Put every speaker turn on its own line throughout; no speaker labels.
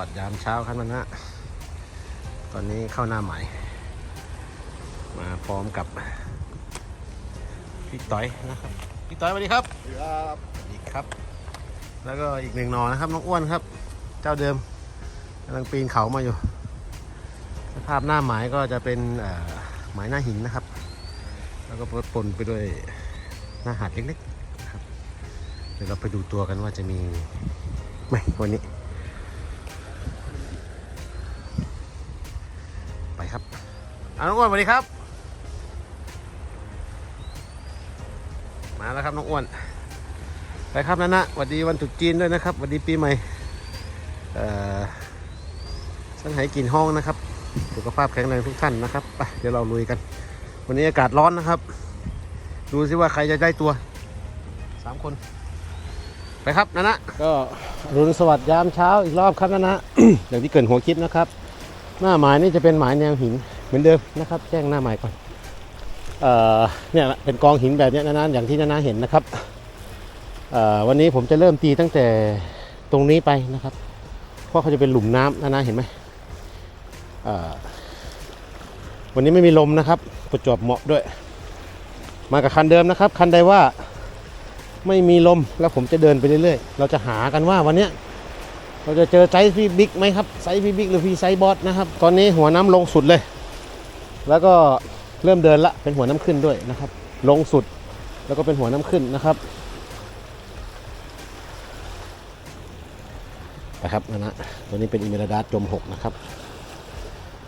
วัสดิ์ยามเช้าครับมันนะตอนนี้เข้าหน้าใหม่ มาพร้อมกับพี่ต้อยนะครับพี่ต้อยสวัสดีครับ
ครับ
สวัสดีครับ แล้วก็อีกหนึ่งหนอนะครับน้องอ้วนครับ เจ้าเดิมกำลังปีนเขามาอยู่ สภาพหน้าหมายก็จะเป็นหมายหน้าหินนะครับ แล้วก็ปนไปด้วยหน้าหาดเล็กๆครับเดี๋ยวเราไปดูตัวกันว่าจะมีไหมวันนี้ น้องอ้วนสวัสดีครับ มาแล้วครับน้องอ้วน ไปครับนันนะสวัสดีวันตรุษจีนด้วยนะครับสวัสดีปีใหม่เอ่อสังไหกินห้องนะครับ สุขภาพแข็งแรงทุกท่านนะครับไปเดี๋ยวเราลุยกัน วันนี้อากาศร้อนนะครับ ดูสิว่าใครจะได้ตัวสามคน ไปครับนันนะก็รุนสวัสดิ์ยามเช้าอีกรอบครับนันนะอย่างที่เกรินหัวคลิปนะครับ หน้าหมายนี่จะเป็นหมายแนวหิน เหมือนเดิมนะครับแจ้งหน้าใหมายก่อนเอ่อเนี่ยเป็นกองหินแบบนี้ยนะๆอย่างที่นานาเห็นนะครับเอ่อวันนี้ผมจะเริ่มตีตั้งแต่ตรงนี้ไปนะครับ เพราะเขาจะเป็นหลุมน้ำนานาเห็นไหมเอ่อวันนี้ไม่มีลมนะครับประจวบเหมาะด้วย มากับคันเดิมนะครับ คันใดว่าไม่มีลมแล้วผมจะเดินไปเรื่อยๆ เราจะหากันว่าวันนี้เราจะเจอไซส์พี่บิ๊กไหมครับไซส์พี่บิ๊กหรือพี่ไซส์บอสนะครับ ตอนนี้หัวน้ำลงสุดเลย แล้วก็เริ่มเดินละเป็นหัวน้ำขึ้นด้วยนะครับ ลงสุดแล้วก็เป็นหัวน้ำขึ้นนะครับนะครับนะนะตัวนี้เป็นอิเมลดาจมหกนะครับ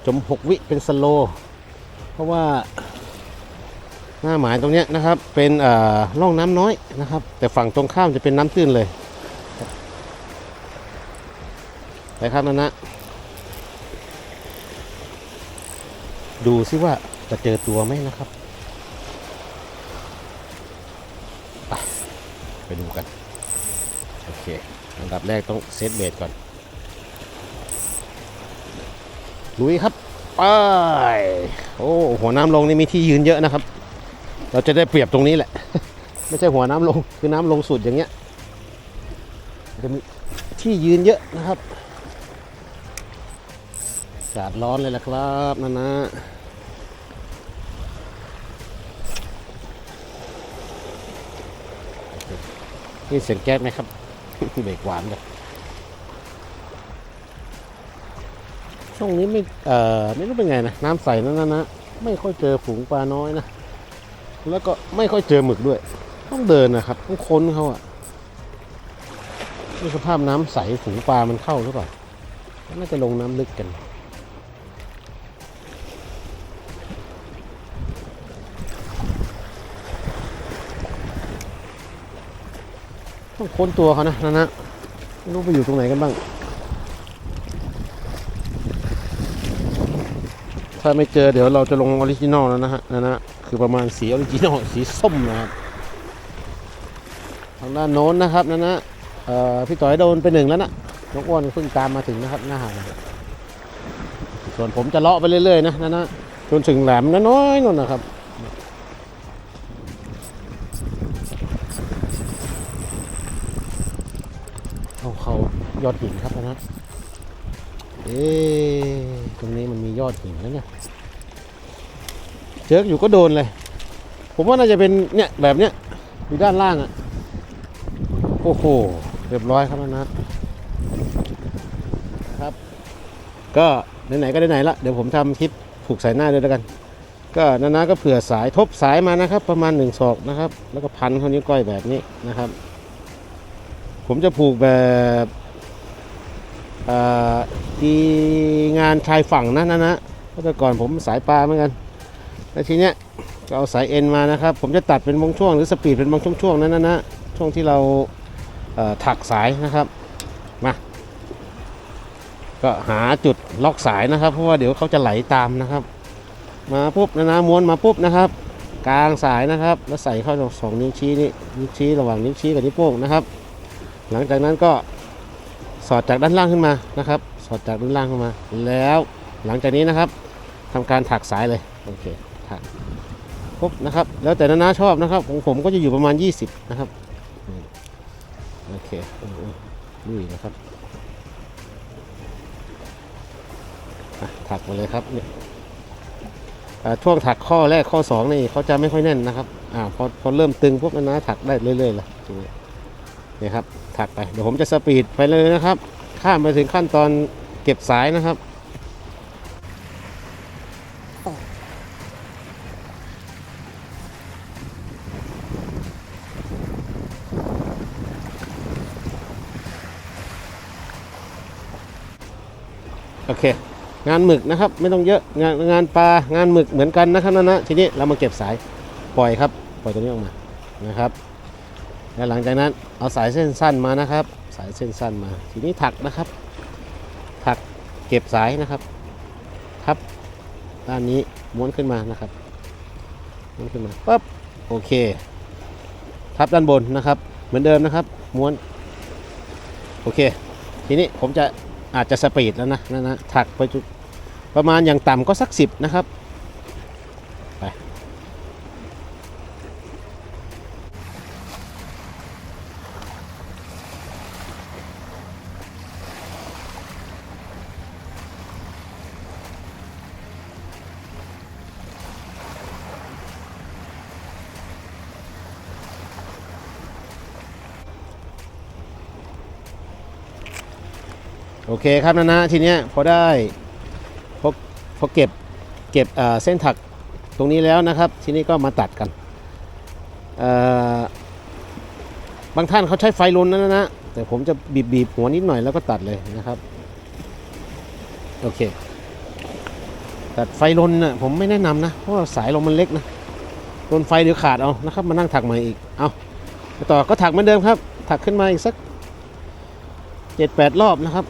จมหกวิเป็นสโล เพราะว่าหน้าหมายตรงนี้นะครับ เป็นเอ่อร่องน้ำน้อยนะครับ แต่ฝั่งตรงข้ามจะเป็นน้ำตื้นเลยไปครับนะนะ ดูซิว่าจะเจอตัวไหมนะครับ ไปไปดูกัน โอเค อันดับแรกต้องเซตเบสก่อนลุยครับไปโอ้หัวน้ำลงนี่มีที่ยืนเยอะนะครับ เราจะได้เปรียบตรงนี้แหละ ไม่ใช่หัวน้ำลง คือน้ำลงสุดอย่างเงี้ยจะมีที่ยืนเยอะนะครับ อากาศร้อนเลยล่ะครับนั่นนะนี่เสียงแก๊สไหมครับ เบรกหวานเลยช่วงนี้ไม่เอ่อไม่รู้เป็นไงนะน้ำใสนั่นนะนะไม่ค่อยเจอฝูงปลาน้อยนะแล้วก็ไม่ค่อยเจอหมึกด้วย ต้องเดินนะครับ ต้องค้นเขาอะนี่สภาพน้ำใสฝูงปลามันเข้าหรือเปล่าน่าจะลงน้ำลึกกัน ต้องค้นตัวเขานะนะนะไม่รู้ไปอยู่ตรงไหนกันบ้าง ถ้าไม่เจอเดี๋ยวเราจะลงออริจินอลแล้วนะฮะนะนะคือประมาณสีออริจินอลสีส้มนะครับทางด้านโน้นนะครับนะนะเอ่อพี่ต่อยโดนไปหนึ่งแล้วนะน้องอ้วนเพิ่งตามมาถึงนะครับหน้าหาดส่วนผมจะเลาะไปเรื่อยๆนะนะนะจนถึงแหลมน้อยๆนู่นนะครับ ยอดหินครับนะเอ๊ะตรงนี้มันมียอดหินแล้วเนี่ยเจออยู่ก็โดนเลย ผมว่าน่าจะเป็นเนี่ยแบบเนี้ยอยู่ด้านล่างอะ่ะ โอ้โห เรียบร้อยครับนะนัทครับ ก็ไหนๆก็ไหนๆละเดี๋ยวผมทำคลิปผูกสายหน้าด้วยแล้วกัน ก็นานาก็เผื่อสายทบสายมานะครับ ประมาณหนึ่งศอกนะครับ แล้วก็พันเข้านิ้ก้อยแบบนี้นะครับ ผมจะผูกแบบ ที่งานชายฝั่งนะนะนะเพราะแต่ก่อนผมสายปลาเหมือนกันแล้วทีเนี้ยก็เอาสายเอ็นมานะครับ ผมจะตัดเป็นบางช่วงหรือสปีดเป็นบางช่วงๆนั้นนะนะช่วงที่เราเถักสายนะครับมาก็หาจุดล็อกสายนะครับ เพราะว่าเดี๋ยวเขาจะไหลตามนะครับ มาปุ๊บนะนะม้วนมาปุ๊บนะครับ กลางสายนะครับ แล้วใส่เข้าสองนิ้วชี้นี่นิ้วชี้ระหว่างนิ้วชี้กับนิ้วโป้งนะครับ หลังจากนั้นก็ สอดจากด้านล่างขึ้นมานะครับ สอดจากด้านล่างขึ้นมา แล้วหลังจากนี้นะครับทำการถักสายเลยโอเคถักปุ๊บนะครับ แล้วแต่นานาชอบนะครับของผมก็จะอยู่ประมาณ 20 นะครับโอเคอืมลุยนะครับถักมาเลยครับเนี่ยอ่าช่วงถักข้อแรกข้อสองนี่เขาจะไม่ค่อยแน่นนะครับอ่าพอพอเริ่มตึงปุ๊บนะนะถักได้เรื่อยๆเลย นี่ครับถักไปเดี๋ยวผมจะสปีดไปเลยนะครับ ข้ามไปถึงขั้นตอนเก็บสายนะครับโอเค งานหมึกนะครับไม่ต้องเยอะงานงานปลางานหมึกเหมือนกันนะครับนะนะทีนี้เรามาเก็บสายปล่อยครับ ปล่อยตัวนี้ออกมานะครับ แล้วหลังจากนั้นเอาสายเส้นสั้นมานะครับ สายเส้นสั้นมา ทีนี้ถักนะครับ ถักเก็บสายนะครับ ทับด้านนี้ม้วนขึ้นมานะครับม้วนขึ้นมาปั๊บโอเค ทับด้านบนนะครับ เหมือนเดิมนะครับ ม้วนโอเค ทีนี้ผมจะอาจจะสปีดแล้วนะนะนะถักไปจุดประมาณอย่างต่ำก็สักสิบนะครับ โอเคครับนะนะทีเนี้ยพอได้พอพอเก็บเก็บเส้นถักตรงนี้แล้วนะครับ ทีนี้ก็มาตัดกัน บางท่านเขาใช้ไฟลนนะนะนะแต่ผมจะบีบบีบหัวนิดหน่อยแล้วก็ตัดเลยนะครับ โอเค ตัดไฟลนนะ่ะผมไม่แนะนำนะ เพราะสายลมมันเล็กนะโดนไฟเดี๋ยวขาดเอานะครับ มานั่งถักใหม่อีก เอาไปต่อก็ถักเหมือนเดิมครับ ถักขึ้นมาอีกสักเจ็ดแปดรอบนะครับ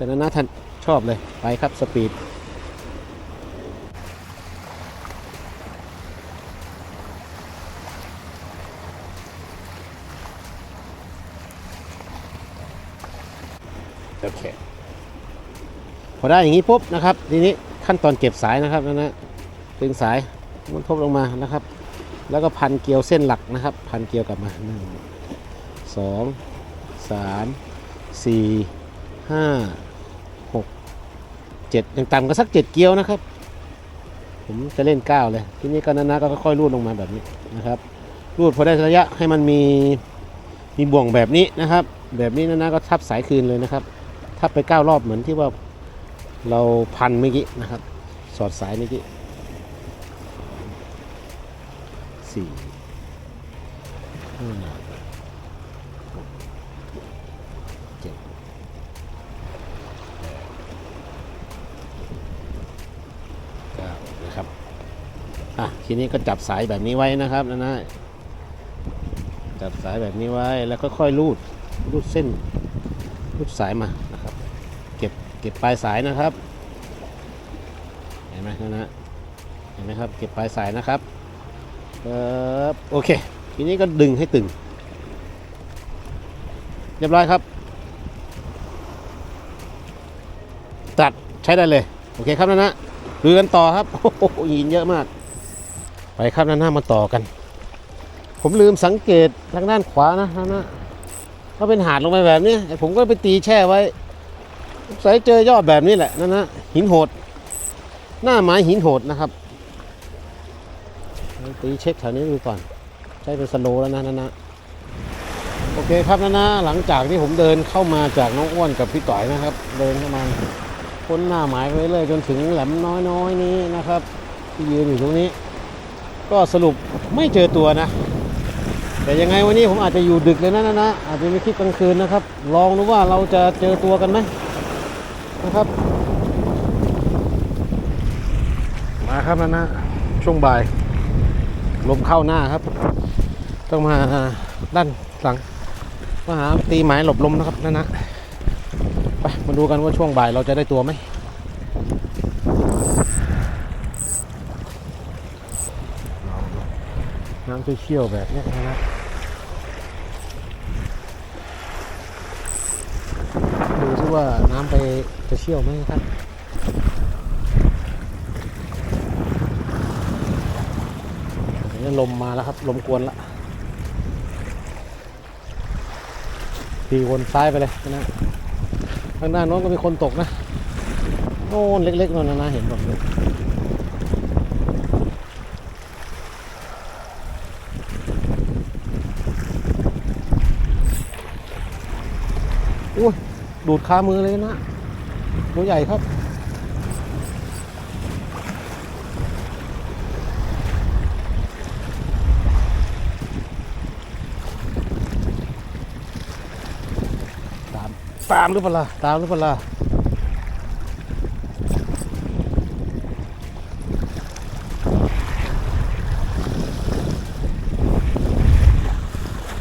แต่นานาท่านชอบเลย ไปครับสปีดโอเคพอได้อย่างนี้ปุ๊บนะครับ ทีนี้ขั้นตอนเก็บสายนะครับนะนะดึงสายมันทบลงมานะครับ แล้วก็พันเกลียวเส้นหลักนะครับ พันเกลียวกลับมาหนึ่งสองสามสี่ห้า เจ็ดอย่างต่ำก็สักเจ็ดเกียวนะครับ ผมจะเล่นเก้าเลย ทีนี้ก็นาๆก็ค่อยๆรูดลงมาแบบนี้นะครับ รูดพอได้ระยะให้มันมีมีบ่วงแบบนี้นะครับ แบบนี้นาๆก็ทับสายคืนเลยนะครับ ทับไปเก้ารอบเหมือนที่ว่าเราพันเมื่อกี้นะครับ สอดสายเมื่อกี้สี่ห้าหกเจ็ด เก้านะครับ อะ ทีนี้ก็จับสายแบบนี้ไว้นะครับนะนะจับสายแบบนี้ไว้แล้วก็ค่อยรูดรูดเส้นรูดสายมานะครับ เก็บเก็บปลายสายนะครับ เห็นไหมนะนะเห็นไหมครับ เก็บปลายสายนะครับเออโอเค ทีนี้ก็ดึงให้ตึง เรียบร้อยครับ ตัดใช้ได้เลย โอเคครับนะนะเรือกันต่อครับโอ้โหหินเยอะมาก ไปครับนะหน้ามาต่อกัน ผมลืมสังเกตทางด้านขวานะนะนะ ถ้าเป็นหาดลงไปแบบนี้ผมก็ไปตีแช่ไว้ใส่เจอยอดแบบนี้แหละนะนนะหินโหด หน้าไม้หินโหดนะครับตีเช็คแถวนี้ดูก่อน ใช้เป็นสโลแล้วนะนะนนะโอเคครับนะนะหลังจากที่ผมเดินเข้ามาจากน้องอ้วนกับพี่ต่อยนะครับ เดินเข้ามาพ้นหน้าหมายไปเรื่อยจนถึงแหลมน้อยๆนี้นะครับ ที่ยืนอยู่ตรงนี้ ก็สรุปไม่เจอตัวนะ แต่ยังไงวันนี้ผมอาจจะอยู่ดึกเลยนะนะนะอาจจะมีคลิปกลางคืนนะครับ ลองดูว่าเราจะเจอตัวกันไหมนะครับ มาครับนะนะช่วงบ่ายลมเข้าหน้าครับ ต้องมาด้านหลังมาหาตีหมายหลบลมนะครับนะนะไปมาดูกันว่าช่วงบ่ายเราจะได้ตัวไหมน้ำ เชี่ยวๆแบบนี้นะดูซิว่าน้ำไปจะเชี่ยวไหมครับเห็นลมมาแล้วครับ ลมกวนละทีวนซ้ายไปเลยนะข้างหน้านโน้นก็มีคนตกนะ โน่นเล็กๆนั่นนะนะเห็นบอกเลย ดูดคามือเลยนะ ตัวใหญ่ครับ ตาม ตามหรือเปล่า ตามหรือเปล่า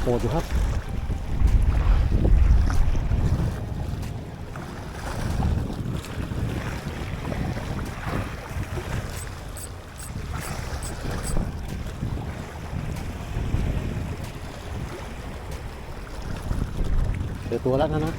โหดอยู่ครับ เจอตัวแล้วนะนะ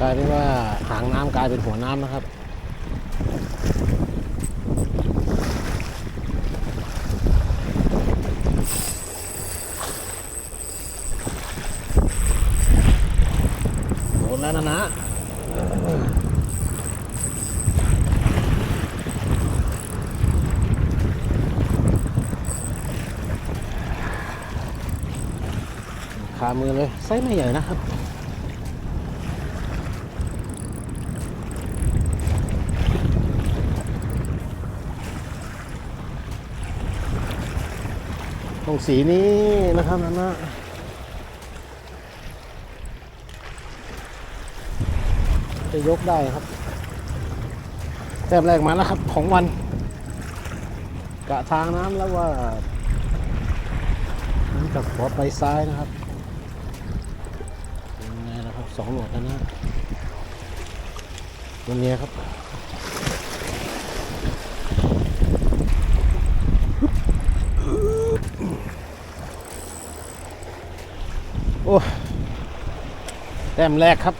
กลายเป็นว่าหาง น้ำกลายเป็นหัวน้ำนะครับ โดนแล้วนะนะคามือเลยไซส์ไม่ใหญ่นะครับ สีนี้นะครับนั่นนะจะยกได้ครับแต้มแรกมาแล้วครับของวัน กะทางน้ำแล้วว่าน้ำจากขวาไปซ้ายนะครับเป็นไงนะครับสองหลวดแล้วนะตัวนี้ครับ แต้มแรกครับ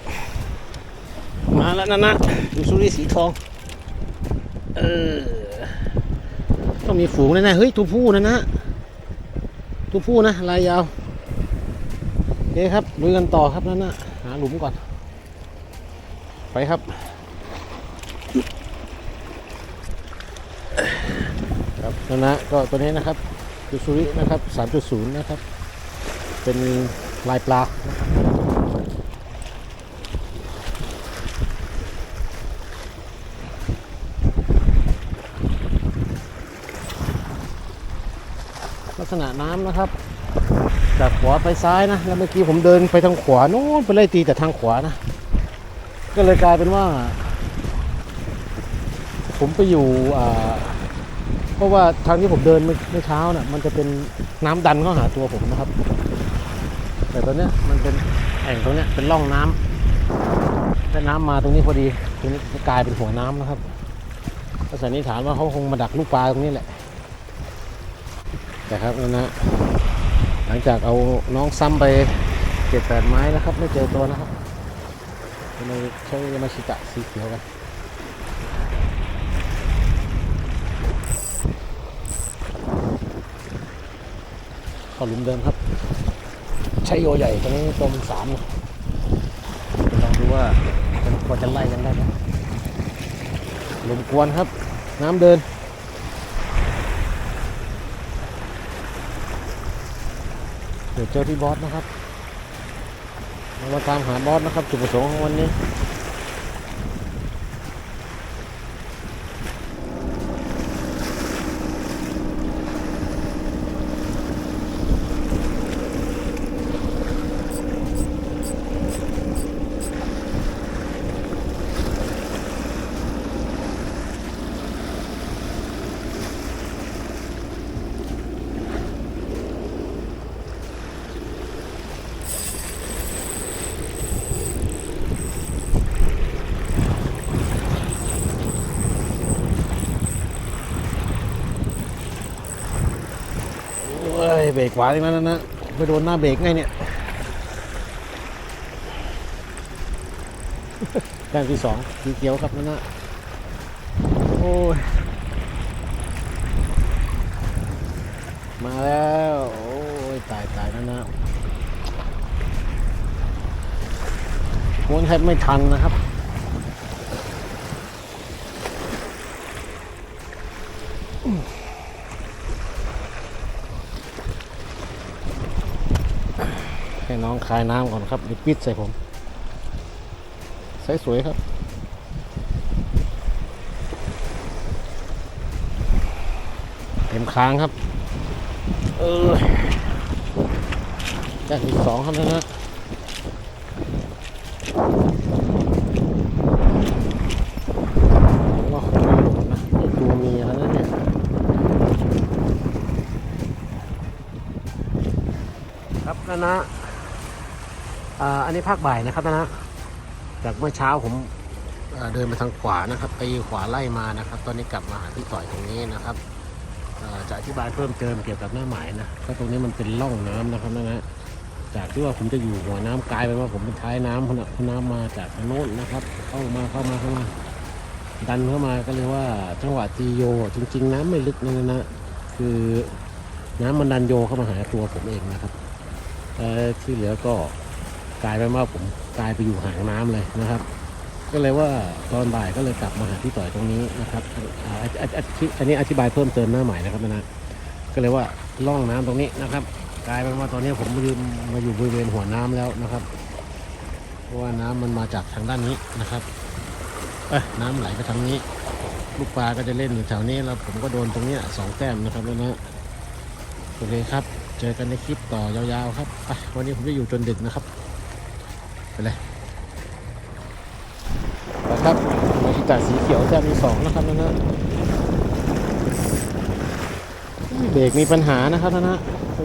มาแล้วนะนะดูสุริสีทอง เออ ต้องมีฝูงแน่ๆเฮ้ยตัวผู้นะนะตัวผู้นะลายยาวโอเคครับลุยกันต่อครับนั่นนะหาหลุมก่อน ไปครับครับนั่นะก็ตัวนี้นะครับดูสุรินะครับ 3.0 นะครับ เป็นลายปลาลัก ษณะน้ำนะครับ จากขวาไปซ้ายนะ แล้วเมื่อกี้ผมเดินไปทางขวาโน้นไปไล่ตีแต่ทางขวานะ ก็เลยกลายเป็นว่า ผมไปอยู่เพราะว่าทางที่ผมเดินเมื่อเช้าน่ะ มันจะเป็นน้ำดันเข้าหาตัวผมนะครับ แต่ตอนเนี้ยมันเป็นแอ่งตรงเนี้ยเป็นร่องน้ำและน้ำมาตรงนี้พอดีตรงนี้กลายเป็นหัวน้ำนะครับก็สันนิษฐานว่าเขาคงมาดักลูกปลาตรงนี้แหละ แต่ครับนั่นนะหลังจากเอาน้องซ้ำไปเจ็ดแปดไม้นะครับ ไม่เจอตัวนะครับก็เลยใช้ยามาชิตะสีเขียวกันเข้าหลุมเดิมครับ ใช้โยใหญ่ตอนนี้ตัวมันสามลองดูว่าจะพอจะไล่กันได้ไหมลมกวนครับ น้ำเดิน เดี๋ยวเจอที่บอสนะครับ เรามาตามหาบอสนะครับ จุดประสงค์ของวันนี้ เบรกขวาอีกแล้วนะนะไปโดนหน้าเบรกไงเนี่ยแต้มที่สองสีเขียวครับนะนะโอ้ย มาแล้ว โอ้ย ตายตายนะนะม้วนแทบไม่ทันนะครับ น้องคายน้ำก่อนครับเดิปิดใส่ผม ใส่สวยครับ เต็มค้างครับ เออแต้มที่สองครับนะว่าคงไม่หลุดนะไอ้ตัวเมียแล้วนะเนี่ยครับนะนะ อันนี้ภาคบ่ายนะครับนะจากเมื่อเช้าผมเดินไปทางขวานะครับ ไปขวาไล่มานะครับ ตอนนี้กลับมาหาพี่ต่อยตรงนี้นะครับจะอธิบายเพิ่มเติมเกี่ยวกับหน้าหมายนะก็ตรงนี้มันเป็นร่องน้ำนะครับนะนะจากที่ว่าผมจะอยู่หัวน้ำกลายเป็นว่าผมเป็นท้ายน้ำพราะน่ะเพราะน้ำมาจากทางโน้นนะครับ เข้ามาเข้ามาเข้ามา ดันเข้ามาก็เลยว่าจังหวะตีโยจริง ๆ น้ำไม่ลึกนะนะคือน้ำมันดันโยเข้ามาหาตัวผมเองนะครับที่เหลือก็ กลายเป็นว่าผมกลายไปอยู่ห่างน้ำเลยนะครับ ก็เลยว่าตอนบ่ายก็เลยกลับมาหาพี่ต่อยตรงนี้นะครับอันนี้อธิบายเพิ่มเติมหน้าใหม่นะครับนะก็เลยว่าล่องน้ำตรงนี้นะครับ กลายเป็นว่าตอนนี้ผมมายืนมาอยู่บริเวณหัวน้ำแล้วนะครับ เพราะว่าน้ำมันมาจากทางด้านนี้นะครับเอ้น้ำไหลไปทางนี้ ลูกปลาก็จะเล่นอยู่แถวนี้แล้วผมก็โดนตรงนี้สองแต้มนะครับแล้วนะโอเคครับ เจอกันในคลิปต่อยาวๆครับ วันนี้ผมจะอยู่จนดึกนะครับ เลยนะครับมาชิตาสีเขียวแต้มที่สองนะครับนะนะเบรกมีปัญหานะครับนะนะ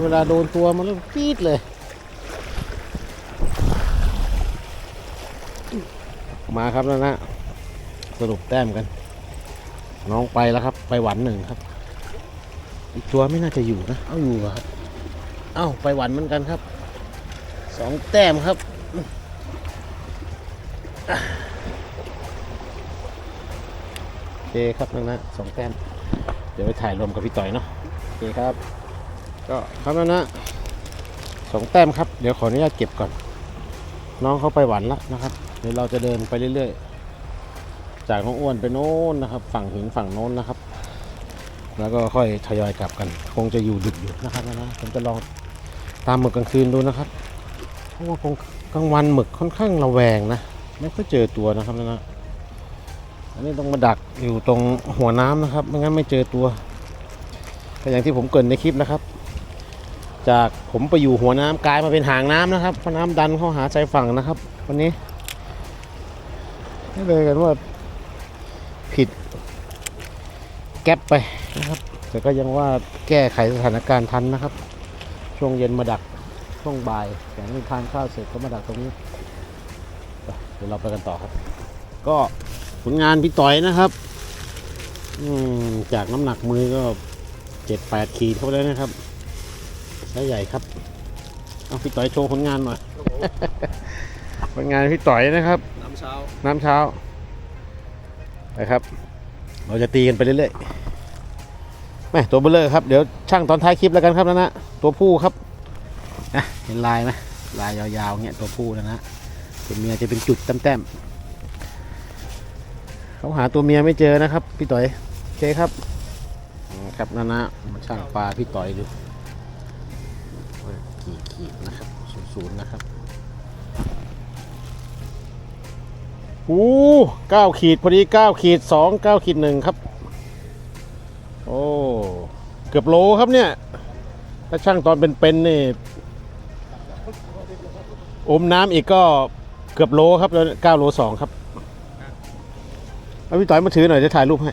เวลาโดนตัวมันแล้วปี๊ดเลยมาครับนะนะสรุปแต้มกัน น้องไปแล้วครับ ไปหวันหนึ่งครับ อีกตัวไม่น่าจะอยู่นะ เอาอยู่เหรอครับ เอ้าไปหวันเหมือนกันครับสองแต้มครับอะ โอเคครับนั่นนะสองแต้มเดี๋ยวไปถ่ายรวมกับพี่ต่อยเนาะโอเคครับ ก็ครับนั่นนะสองแต้มครับ เดี๋ยวขออนุญาตเก็บก่อน น้องเขาไปหวันแล้วนะครับ เดี๋ยวเราจะเดินไปเรื่อยๆ จากน้องอ้วนไปโน้นนะครับ ฝั่งหินฝั่งโน้นนะครับ แล้วก็ค่อยทยอยกลับกัน คงจะอยู่ดึกอยู่นะครับนะผมจะลองตามหมึกกลางคืนดูนะครับ เพราะว่าคงกลางวันหมึกค่อนข้างระแวงนะ ไม่ค่อยเจอตัวนะครับนะอันนี้ต้องมาดักอยู่ตรงหัวน้ำนะครับไม่งั้นไม่เจอตัวก็อย่างที่ผมเกินในคลิปนะครับ จากผมไปอยู่หัวน้ำกลายมาเป็นหางน้ำนะครับเพราะน้ำดันเข้าหาใจฝั่งนะครับ วันนี้ไม่เลยกันว่าผิดแก๊ปไปนะครับ แต่ก็ยังว่าแก้ไขสถานการณ์ทันนะครับ ช่วงเย็นมาดักช่วงบ่ายหลังทานข้าวเสร็จก็มาดักตรงนี้ ดี๋ยวเราไปกันต่อครับ ก็ผลงานพี่ต่อยนะครับอืมจากน้ำหนักมือก็เจ็ดแปดขีดเข้าไปแล้วนะครับไซส์ใหญ่ครับเอาพี่ต่อยโชว์ผลงานหน่อยผลงานพี่ต่อยนะครับ
น้ำเช้า
น้ำเช้านะครับ เราจะตีกันไปเรื่อยๆแม่ตัวเบลเลอร์ครับเดี๋ยวช่างตอนท้ายคลิปแล้วกันครับนะนะตัวผู้ครับนะเห็นลายไหมลายยาวๆเงี้ยตัวผู้นะนะ ตัวเมียจะเป็นจุดแต้มๆเขาหาตัวเมียไม่เจอนะครับ พี่ต่อยโอเคครับครับนะนะมาช่างปลาพี่ต่อยดูกี่ขีดนะครับศูนย์นะครับโอ้เก้าขีดพอดีเก้าขีดสองเก้าขีดหนึ่งครับ โอ้เกือบโลครับเนี่ยถ้าช่างตอนเป็นๆนี่ อมน้ำอีกก็ เกือบโลครับแล้วเก้าโลสองครับเอาพี่ต่อยมาถือหน่อยจะถ่ายรูปให้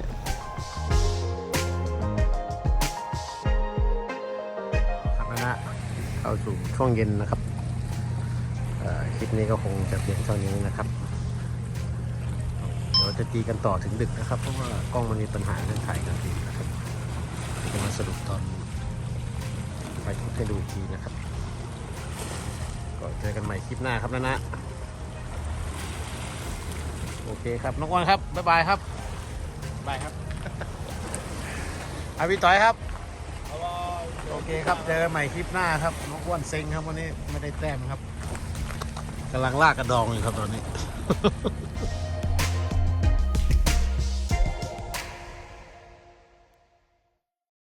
ครับนะฮะเข้าสู่ช่วงเย็นนะครับคลิปนี้ก็คงจะเพียงเท่านี้นะครับ เดี๋ยวจะตีกันต่อถึงดึกนะครับ เพราะว่ากล้องมันมีปัญหาเรื่องถ่ายกลางคืนะครับจะมาสรุปตอนถ่ายคลิปให้ดูทีนะครับ ก็เจอกันใหม่คลิปหน้าครับนะนะ โอเคครับน้องอ้วนครับบ๊ายบายครับ
บายครับ
อาพี่ต่อยครับ โอเคครับเจอกันใหม่คลิปหน้าครับน้องอ้วนเซ็งครับวันนี้ไม่ได้แต้มครับกำลังลากกระดองอยู่ครับตอนนี้